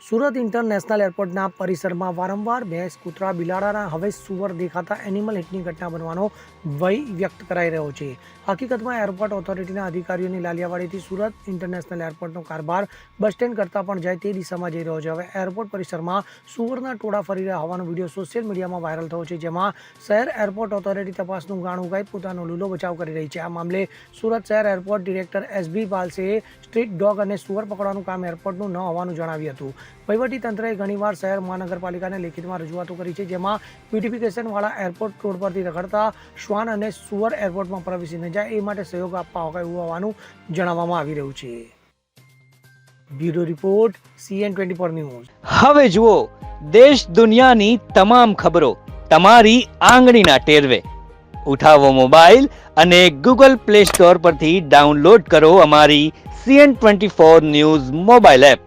Surat international એરપોર્ટના પરિસરમાં વારંવાર ભેંસ, કૂતરા, બિલાડાના હવે સુવર દેખાતા એનિમલ હિટની ઘટના બનવાનો ભય વ્યક્ત કરાઈ રહ્યો છે. હકીકતમાં એરપોર્ટ ઓથોરિટીના અધિકારીઓની લાલિયાવાડીથી સુરત ઇન્ટરનેશનલ એરપોર્ટનો કારભાર બસ સ્ટેન્ડ કરતાં પણ જાય તે દિશામાં જઈ રહ્યો છે. હવે એરપોર્ટ પરિસરમાં સુવરના ટોળા ફરી રહ્યા હોવાનો વીડિયો સોશિયલ મીડિયામાં વાયરલ થયો છે, જેમાં શહેર એરપોર્ટ ઓથોરિટી તપાસનું ગાણું ઉગાઈ પોતાનો લૂલો બચાવ કરી રહી છે. આ મામલે સુરત શહેર airport director SB Palse street dog અને સુવર પકડવાનું કામ એરપોર્ટનું ન હોવાનું જણાવ્યું હતું. તંત્રએ ઘણીવાર શહેર મહાનગરપાલિકાને લેખિતમાં રજૂઆતો કરી છે, જેમાં બ્યુટિફિકેશનવાળા એરપોર્ટ રોડ પરથી રખડતા શ્વાન અને સુવર એરપોર્ટમાં પ્રવેશી ન જાય એ માટે સહયોગ આપવા એવું હોવાનું જણાવવામાં આવી રહ્યું છે. Bureau report, CN twenty four news. હવે જુઓ, દેશ દુનિયાની તમામ ખબરો તમારી આંગળીના ટેરવે. ઉઠાવો મોબાઈલ અને ગૂગલ પ્લે સ્ટોર પરથી ડાઉનલોડ કરો અમારી CN twenty four news mobile app.